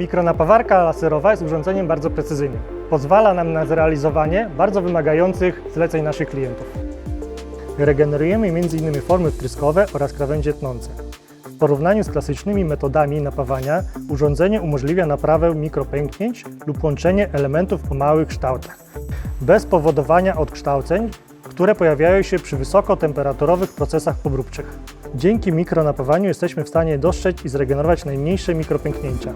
Mikronapawarka laserowa jest urządzeniem bardzo precyzyjnym. Pozwala nam na zrealizowanie bardzo wymagających zleceń naszych klientów. Regenerujemy m.in. formy wtryskowe oraz krawędzie tnące. W porównaniu z klasycznymi metodami napawania urządzenie umożliwia naprawę mikropęknięć lub łączenie elementów o małych kształtach, bez powodowania odkształceń, które pojawiają się przy wysokotemperaturowych procesach pobróbczych. Dzięki mikronapawaniu jesteśmy w stanie dostrzec i zregenerować najmniejsze mikropęknięcia.